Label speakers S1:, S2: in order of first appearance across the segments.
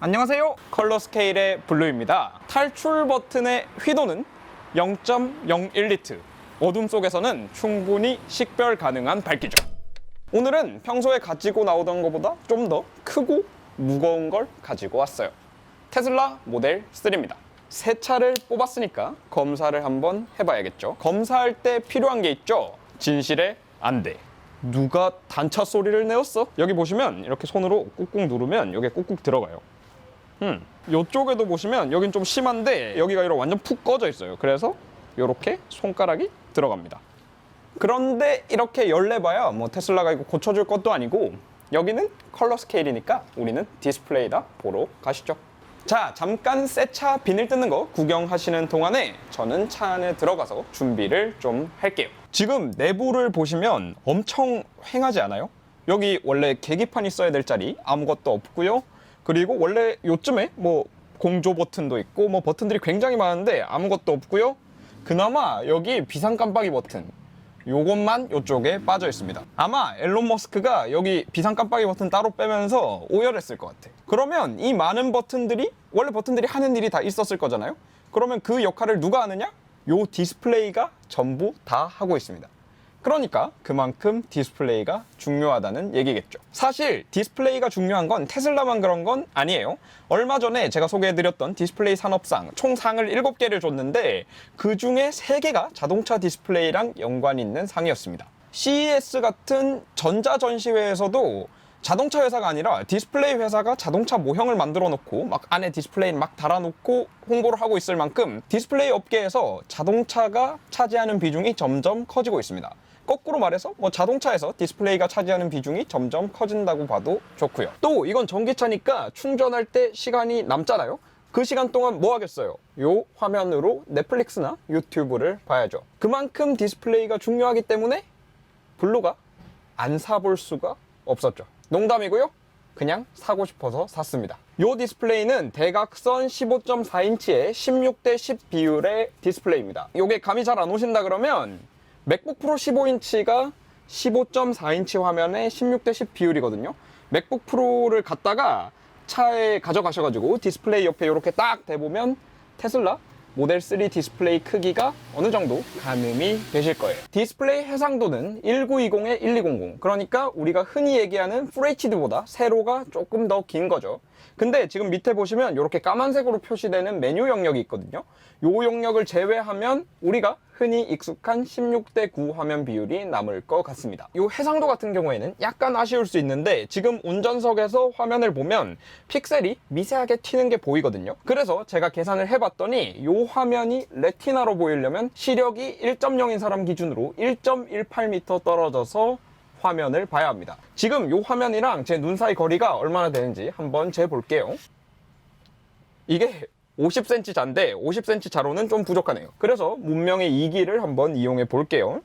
S1: 안녕하세요. 컬러 스케일의 블루입니다. 탈출 버튼의 휘도는 0.01리트. 어둠 속에서는 충분히 식별 가능한 밝기죠. 오늘은 평소에 가지고 나오던 것보다 좀 더 크고 무거운 걸 가지고 왔어요. 테슬라 모델 3입니다. 새 차를 뽑았으니까 검사를 한번 해봐야겠죠. 검사할 때 필요한 게 있죠. 진실의 안대. 누가 단차 소리를 내었어? 여기 보시면 이렇게 손으로 꾹꾹 누르면 여기 꾹꾹 들어가요. 음, 이쪽에도 보시면 여긴 좀 심한데 여기가 이렇게 완전 푹 꺼져 있어요. 그래서 이렇게 손가락이 들어갑니다. 그런데 이렇게 열내봐야 뭐 테슬라가 이거 고쳐줄 것도 아니고 여기는 컬러 스케일이니까 우리는 디스플레이다 보러 가시죠. 자, 잠깐 새 차 비닐 뜯는 거 구경하시는 동안에 저는 차 안에 들어가서 준비를 좀 할게요. 지금 내부를 보시면 엄청 휑하지 않아요? 여기 원래 계기판 있어야 될 자리 아무것도 없고요. 그리고 원래 요쯤에 뭐 공조 버튼도 있고 뭐 버튼들이 굉장히 많은데 아무것도 없고요. 그나마 여기 비상 깜빡이 버튼 요것만 요쪽에 빠져 있습니다. 아마 앨런 머스크가 여기 비상 깜빡이 버튼 따로 빼면서 오열했을 것 같아. 그러면 이 많은 버튼들이 원래 버튼들이 하는 일이 다 있었을 거잖아요. 그러면 그 역할을 누가 하느냐? 요 디스플레이가 전부 다 하고 있습니다. 그러니까 그만큼 디스플레이가 중요하다는 얘기겠죠. 사실 디스플레이가 중요한 건 테슬라만 그런 건 아니에요. 얼마 전에 제가 소개해드렸던 디스플레이 산업상 총 상을 7개를 줬는데 그 중에 3개가 자동차 디스플레이랑 연관 있는 상이었습니다. CES 같은 전자 전시회에서도 자동차 회사가 아니라 디스플레이 회사가 자동차 모형을 만들어 놓고 막 안에 디스플레이를 막 달아 놓고 홍보를 하고 있을 만큼 디스플레이 업계에서 자동차가 차지하는 비중이 점점 커지고 있습니다. 거꾸로 말해서 뭐 자동차에서 디스플레이가 차지하는 비중이 점점 커진다고 봐도 좋고요. 또 이건 전기차니까 충전할 때 시간이 남잖아요. 그 시간 동안 뭐 하겠어요? 요 화면으로 넷플릭스나 유튜브를 봐야죠. 그만큼 디스플레이가 중요하기 때문에 블루가 안 사볼 수가 없었죠. 농담이고요. 그냥 사고 싶어서 샀습니다. 요 디스플레이는 대각선 15.4인치의 16대 10 비율의 디스플레이입니다. 요게 감이 잘 안 오신다 그러면 맥북 프로 15인치가 15.4인치 화면에 16대 10 비율이거든요. 맥북 프로를 갖다가 차에 가져가셔가지고 디스플레이 옆에 이렇게 딱 대보면 테슬라 모델 3 디스플레이 크기가 어느 정도 가늠이 되실 거예요. 디스플레이 해상도는 1920에 1200. 그러니까 우리가 흔히 얘기하는 FHD보다 세로가 조금 더 긴 거죠. 근데 지금 밑에 보시면 이렇게 까만색으로 표시되는 메뉴 영역이 있거든요. 요 영역을 제외하면 우리가 흔히 익숙한 16대 9 화면 비율이 남을 것 같습니다. 요 해상도 같은 경우에는 약간 아쉬울 수 있는데 지금 운전석에서 화면을 보면 픽셀이 미세하게 튀는 게 보이거든요. 그래서 제가 계산을 해봤더니 요 화면이 레티나로 보이려면 시력이 1.0인 사람 기준으로 1.18m 떨어져서 화면을 봐야 합니다. 지금 요 화면이랑 제 눈 사이 거리가 얼마나 되는지 한번 재볼게요. 이게 50cm 잔데 50cm 자로는 좀 부족하네요. 그래서 문명의 2기를 한번 이용해 볼게요.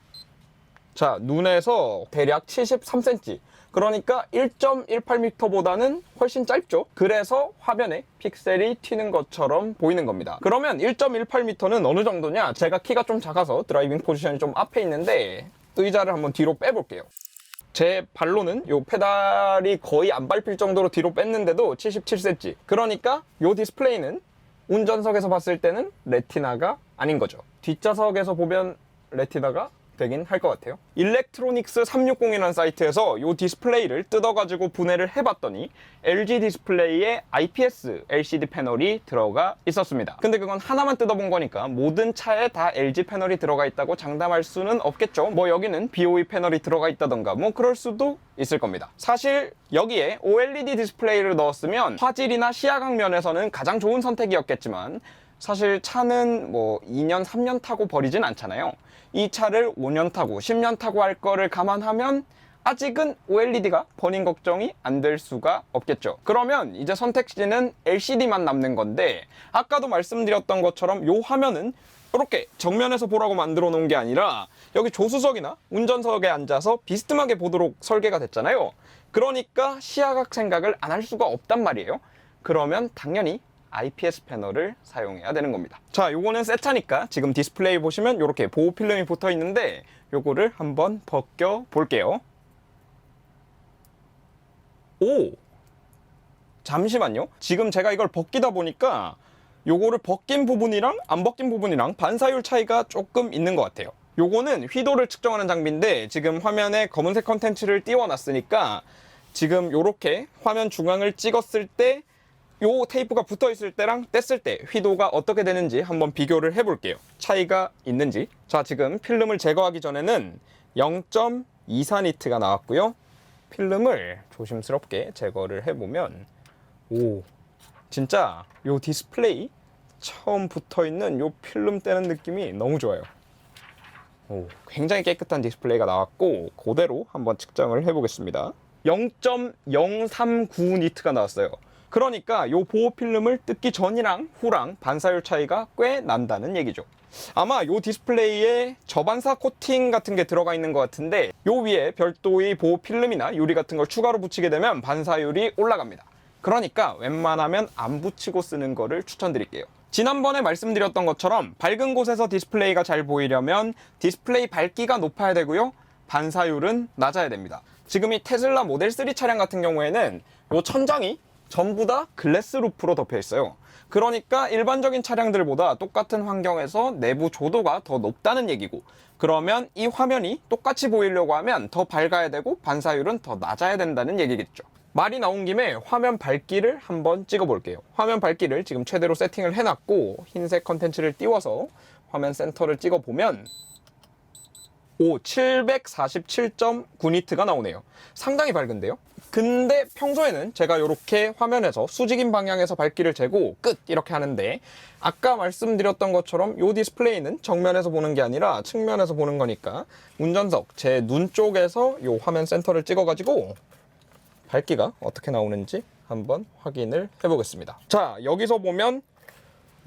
S1: 자, 눈에서 대략 73cm. 그러니까 1.18m보다는 훨씬 짧죠. 그래서 화면에 픽셀이 튀는 것처럼 보이는 겁니다. 그러면 1.18m는 어느 정도냐? 제가 키가 좀 작아서 드라이빙 포지션이 좀 앞에 있는데 의자를 한번 뒤로 빼볼게요. 제 발로는 요 페달이 거의 안 밟힐 정도로 뒤로 뺐는데도 77cm. 그러니까 요 디스플레이는 운전석에서 봤을 때는 레티나가 아닌 거죠. 뒷좌석에서 보면 레티나가 되긴 할 것 같아요. 일렉트로닉스 360이라는 사이트에서 이 디스플레이를 뜯어가지고 분해를 해봤더니 LG 디스플레이에 IPS LCD 패널이 들어가 있었습니다. 근데 그건 하나만 뜯어본 거니까 모든 차에 다 LG 패널이 들어가 있다고 장담할 수는 없겠죠. 뭐 여기는 BOE 패널이 들어가 있다던가 뭐 그럴 수도 있을 겁니다. 사실 여기에 OLED 디스플레이를 넣었으면 화질이나 시야각 면에서는 가장 좋은 선택이었겠지만 사실 차는 뭐 2년, 3년 타고 버리진 않잖아요. 이 차를 5년 타고 10년 타고 할 거를 감안하면 아직은 OLED가 버린 걱정이 안 될 수가 없겠죠. 그러면 이제 선택지는 LCD만 남는 건데 아까도 말씀드렸던 것처럼 이 화면은 이렇게 정면에서 보라고 만들어 놓은 게 아니라 여기 조수석이나 운전석에 앉아서 비스듬하게 보도록 설계가 됐잖아요. 그러니까 시야각 생각을 안 할 수가 없단 말이에요. 그러면 당연히 IPS 패널을 사용해야 되는 겁니다. 자, 요거는 새 차니까 지금 디스플레이 보시면 이렇게 보호 필름이 붙어 있는데 요거를 한번 벗겨 볼게요. 오! 잠시만요. 지금 제가 이걸 벗기다 보니까 요거를 벗긴 부분이랑 안 벗긴 부분이랑 반사율 차이가 조금 있는 것 같아요. 요거는 휘도를 측정하는 장비인데 지금 화면에 검은색 컨텐츠를 띄워놨으니까 지금 요렇게 화면 중앙을 찍었을 때 요 테이프가 붙어 있을 때랑 뗐을 때 휘도가 어떻게 되는지 한번 비교를 해 볼게요. 차이가 있는지. 자, 지금 필름을 제거하기 전에는 0.24니트가 나왔고요. 필름을 조심스럽게 제거를 해 보면 오, 진짜 요 디스플레이 처음 붙어 있는 요 필름 떼는 느낌이 너무 좋아요. 오, 굉장히 깨끗한 디스플레이가 나왔고 그대로 한번 측정을 해보겠습니다. 0.039 니트가 나왔어요. 그러니까 요 보호 필름을 뜯기 전이랑 후랑 반사율 차이가 꽤 난다는 얘기죠. 아마 요 디스플레이에 저반사 코팅 같은 게 들어가 있는 것 같은데 요 위에 별도의 보호 필름이나 유리 같은 걸 추가로 붙이게 되면 반사율이 올라갑니다. 그러니까 웬만하면 안 붙이고 쓰는 거를 추천드릴게요. 지난번에 말씀드렸던 것처럼 밝은 곳에서 디스플레이가 잘 보이려면 디스플레이 밝기가 높아야 되고요. 반사율은 낮아야 됩니다. 지금 이 테슬라 모델 3 차량 같은 경우에는 요 천장이 전부 다 글래스 루프로 덮여 있어요. 그러니까 일반적인 차량들보다 똑같은 환경에서 내부 조도가 더 높다는 얘기고 그러면 이 화면이 똑같이 보이려고 하면 더 밝아야 되고 반사율은 더 낮아야 된다는 얘기겠죠. 말이 나온 김에 화면 밝기를 한번 찍어 볼게요. 화면 밝기를 지금 최대로 세팅을 해놨고 흰색 컨텐츠를 띄워서 화면 센터를 찍어 보면 오, 747.9니트가 나오네요. 상당히 밝은데요? 근데 평소에는 제가 이렇게 화면에서 수직인 방향에서 밝기를 재고 끝 이렇게 하는데 아까 말씀드렸던 것처럼 이 디스플레이는 정면에서 보는 게 아니라 측면에서 보는 거니까 운전석 제 눈 쪽에서 이 화면 센터를 찍어가지고 밝기가 어떻게 나오는지 한번 확인을 해보겠습니다. 자, 여기서 보면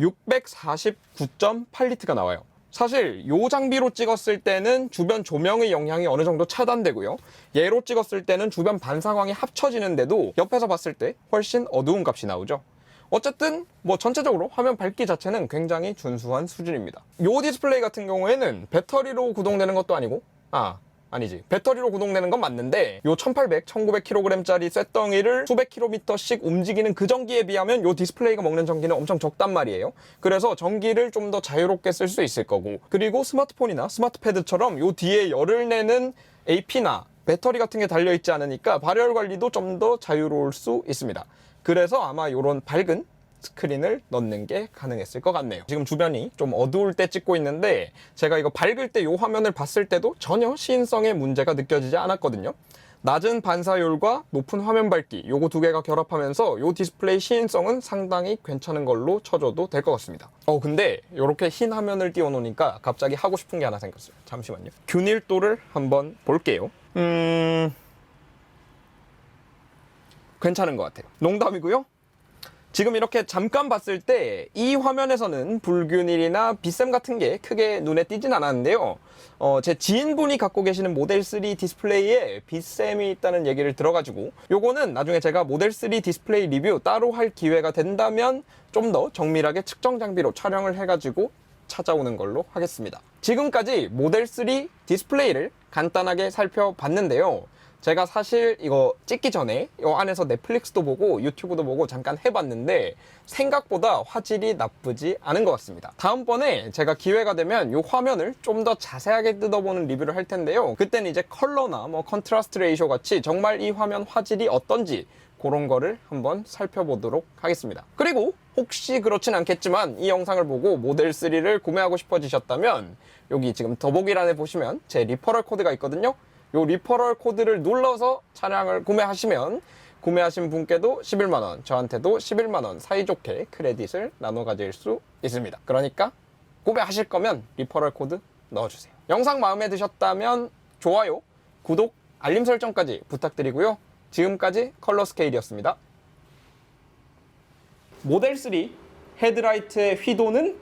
S1: 649.8리트가 나와요. 사실 이 장비로 찍었을 때는 주변 조명의 영향이 어느 정도 차단되고요. 얘로 찍었을 때는 주변 반사광이 합쳐지는데도 옆에서 봤을 때 훨씬 어두운 값이 나오죠. 어쨌든 뭐 전체적으로 화면 밝기 자체는 굉장히 준수한 수준입니다. 이 디스플레이 같은 경우에는 배터리로 구동되는 것도 아니고 아 아니지. 배터리로 구동되는 건 맞는데 요 1800, 1900kg짜리 쇳덩이를 수백 킬로미터씩 움직이는 그 전기에 비하면 요 디스플레이가 먹는 전기는 엄청 적단 말이에요. 그래서 전기를 좀 더 자유롭게 쓸 수 있을 거고. 그리고 스마트폰이나 스마트패드처럼 요 뒤에 열을 내는 AP나 배터리 같은 게 달려있지 않으니까 발열 관리도 좀 더 자유로울 수 있습니다. 그래서 아마 요런 밝은 스크린을 넣는 게 가능했을 것 같네요. 지금 주변이 좀 어두울 때 찍고 있는데 제가 이거 밝을 때 이 화면을 봤을 때도 전혀 시인성에 문제가 느껴지지 않았거든요. 낮은 반사율과 높은 화면 밝기 요거 두 개가 결합하면서 요 디스플레이 시인성은 상당히 괜찮은 걸로 쳐줘도 될 것 같습니다. 어 근데 이렇게 흰 화면을 띄워놓으니까 갑자기 하고 싶은 게 하나 생겼어요. 잠시만요. 균일도를 한번 볼게요. 음... 괜찮은 것 같아요. 농담이고요. 지금 이렇게 잠깐 봤을 때 이 화면에서는 불균일이나 빛샘 같은 게 크게 눈에 띄진 않았는데요. 어, 제 지인분이 갖고 계시는 모델 3 디스플레이에 빛샘이 있다는 얘기를 들어가지고 요거는 나중에 제가 모델 3 디스플레이 리뷰 따로 할 기회가 된다면 좀 더 정밀하게 측정 장비로 촬영을 해가지고 찾아오는 걸로 하겠습니다. 지금까지 모델 3 디스플레이를 간단하게 살펴봤는데요. 제가 사실 이거 찍기 전에 이 안에서 넷플릭스도 보고 유튜브도 보고 잠깐 해봤는데 생각보다 화질이 나쁘지 않은 것 같습니다. 다음번에 제가 기회가 되면 이 화면을 좀 더 자세하게 뜯어보는 리뷰를 할 텐데요. 그때는 이제 컬러나 뭐 컨트라스트 레이쇼 같이 정말 이 화면 화질이 어떤지 그런 거를 한번 살펴보도록 하겠습니다. 그리고 혹시 그렇진 않겠지만 이 영상을 보고 모델 3를 구매하고 싶어지셨다면 여기 지금 더보기란에 보시면 제 리퍼럴 코드가 있거든요. 요 리퍼럴 코드를 눌러서 차량을 구매하시면 구매하신 분께도 11만원, 저한테도 11만원 사이좋게 크레딧을 나눠 가질 수 있습니다. 그러니까 구매하실 거면 리퍼럴 코드 넣어주세요. 영상 마음에 드셨다면 좋아요, 구독, 알림 설정까지 부탁드리고요. 지금까지 컬러 스케일이었습니다. 모델 3 헤드라이트의 휘도는